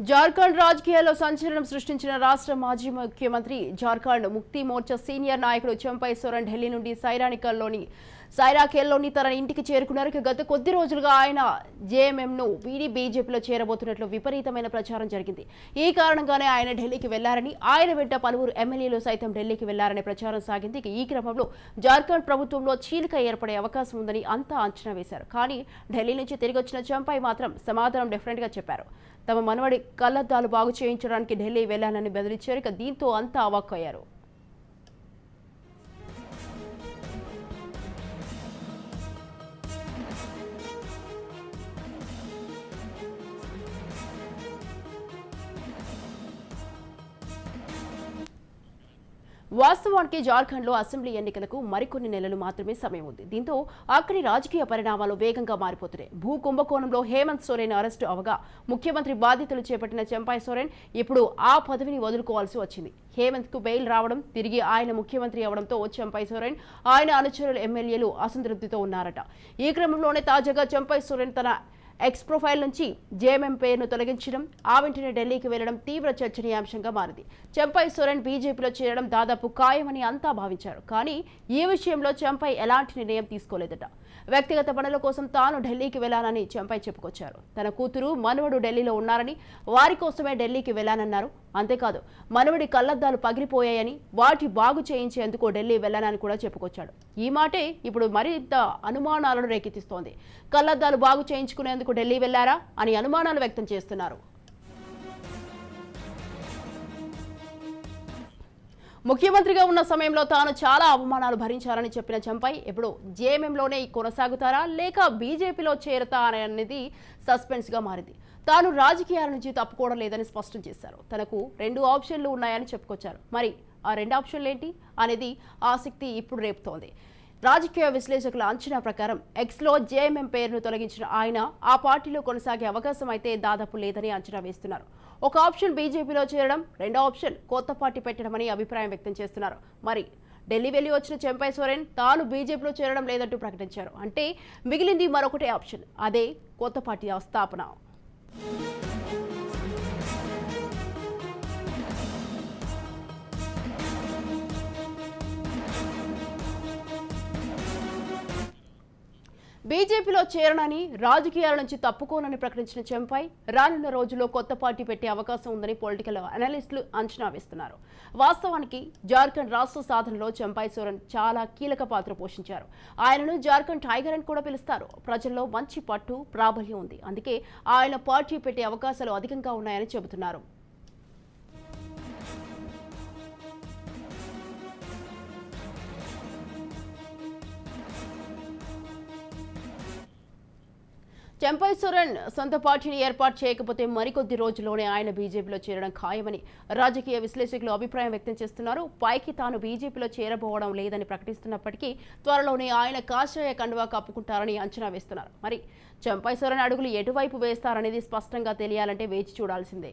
జార్ఖండ్ రాజకీయాల్లో సంచలనం సృష్టించిన రాష్ట్ర మాజీ ముఖ్యమంత్రి జార్ఖండ్ ముక్తి మోర్చా సీనియర్ నాయకుడు చెంపై సోరెన్ ఢిల్లీ నుండి సైరానికల్లోని సైరాకేల్లోని తన ఇంటికి చేరుకున్నారు. గత కొద్ది రోజులుగా ఆయన జేఎంఎంను వీడి బీజేపీలో చేరబోతున్నట్లు విపరీతమైన ప్రచారం జరిగింది. ఈ కారణంగానే ఆయన ఢిల్లీకి వెళ్ళారని ఆయన వెంట పలువురు ఎమ్మెల్యేలు సైతం ఢిల్లీకి వెళ్ళారనే ప్రచారం సాగింది. ఈ క్రమంలో జార్ఖండ్ ప్రభుత్వంలో చీలిక ఏర్పడే అవకాశం ఉందని అంతా అంచనా వేశారు. కానీ ఢిల్లీ నుంచి తిరిగి వచ్చిన చంపై మాత్రం సమాధానం డిఫరెంట్గా చెప్పారు. తమ మనవడి కళ్ళద్దాలు బాగు చేయించడానికి ఢిల్లీ వెళ్ళానని బెదిరించారు. ఇక దీంతో అంతా అవాక్కయ్యారు. వాస్తవానికి జార్ఖండ్లో అసెంబ్లీ ఎన్నికలకు మరికొన్ని నెలలు మాత్రమే సమయం ఉంది. దీంతో అక్కడి రాజకీయ పరిణామాలు వేగంగా మారిపోతున్నాయి. భూ కుంభకోణంలో హేమంత్ సోరెన్ అరెస్టు అవగా ముఖ్యమంత్రి బాధ్యతలు చేపట్టిన చెంపాయ్ సోరెన్ ఇప్పుడు ఆ పదవిని వదులుకోవాల్సి వచ్చింది. హేమంత్కు బెయిల్ రావడం తిరిగి ఆయన ముఖ్యమంత్రి అవడంతో చెంపాయ్ సోరెన్ ఆయన అనుచరులు ఎమ్మెల్యేలు అసంతృప్తితో ఉన్నారట. ఈ క్రమంలోనే తాజాగా చెంపాయ్ సోరెన్ తన ఎక్స్ ప్రొఫైల్ నుంచి జేఎంఎం పేరును తొలగించడం ఆ వెంటనే ఢిల్లీకి వెళ్ళడం తీవ్ర చర్చనీయాంశంగా మారింది. చెంపై సోరెన్ బీజేపీలో చేరడం దాదాపు ఖాయమని అంతా భావించారు. కానీ ఈ విషయంలో చెంపై ఎలాంటి నిర్ణయం తీసుకోలేదట. వ్యక్తిగత పనుల కోసం తాను ఢిల్లీకి వెళ్ళానని చెంపై చెప్పుకొచ్చారు. తన కూతురు మనవడు ఢిల్లీలో ఉన్నారని వారి కోసమే ఢిల్లీకి వెళ్ళానన్నారు అంతేకాదు మనవడి కళ్ళద్దాలు పగిలిపోయాయని వాటి బాగు చేయించేందుకు ఢిల్లీ వెళ్ళానని కూడా చెప్పుకొచ్చాడు. ఈ మాటే ఇప్పుడు మరింత అనుమానాలను రేకెత్తిస్తోంది. కళ్ళద్దాలు బాగు చేయించుకునేందుకు ఢిల్లీ వెళ్ళారా అని అనుమానాలు వ్యక్తం చేస్తున్నారు. ముఖ్యమంత్రిగా ఉన్న సమయంలో తాను చాలా అవమానాలు భరించారని చెప్పిన చంపై ఇప్పుడు జేఎంఎంలోనే కొనసాగుతారా? లేక బీజేపీలో చేరతా అనేది సస్పెన్స్గా మారింది. తాను రాజకీయాల నుంచి తప్పుకోవడం లేదని స్పష్టం చేశారు. తనకు రెండు ఆప్షన్లు ఉన్నాయని చెప్పుకొచ్చారు. మరి ఆ రెండు ఆప్షన్లు ఏంటి అనేది ఆసక్తి ఇప్పుడు రేపుతోంది. రాజకీయ విశ్లేషకుల అంచనా ప్రకారం ఎక్స్లో జేఎంఎం పేరును తొలగించిన ఆయన ఆ పార్టీలో కొనసాగే అవకాశం అయితే దాదాపు లేదని అంచనా వేస్తున్నారు. ఒక ఆప్షన్ బీజేపీలో చేరడం రెండో ఆప్షన్ కొత్త పార్టీ పెట్టడమని అభిప్రాయం వ్యక్తం చేస్తున్నారు. మరి ఢిల్లీ వెళ్ళి వచ్చిన చెంపై సోరెన్ తాను బీజేపీలో చేరడం లేదంటూ ప్రకటించారు. అంటే మిగిలింది మరొకటే ఆప్షన్ అదే కొత్త పార్టీ స్థాపన బీజేపీలో చేరనని రాజకీయాల నుంచి తప్పుకోనని ప్రకటించిన చెంపై రానున్న రోజుల్లో కొత్త పార్టీ పెట్టే అవకాశం ఉందని పొలిటికల్ అనలిస్టులు అంచనా వేస్తున్నారు. వాస్తవానికి జార్ఖండ్ రాష్ట్ర సాధనలో చెంపై సోరన్ చాలా కీలక పాత్ర పోషించారు. ఆయనను జార్ఖండ్ టైగర్ అని కూడా పిలుస్తారు. ప్రజల్లో మంచి పట్టు ప్రాబల్యం ఉంది. అందుకే ఆయన పార్టీ పెట్టే అవకాశాలు అధికంగా ఉన్నాయని చెబుతున్నారు. చెంపై సురన్ సొంత పార్టీని ఏర్పాటు చేయకపోతే మరికొద్ది రోజుల్లోనే ఆయన బీజేపీలో చేరడం ఖాయమని రాజకీయ విశ్లేషకులు అభిప్రాయం వ్యక్తం చేస్తున్నారు. పైకి తాను బీజేపీలో చేరబోవడం లేదని ప్రకటిస్తున్నప్పటికీ త్వరలోనే ఆయన కాషాయ కండువా కప్పుకుంటారని అంచనా వేస్తున్నారు. మరి చెంపై సురన్ అడుగులు ఎటువైపు వేస్తారనేది స్పష్టంగా తెలియాలంటే వేచి చూడాల్సిందే.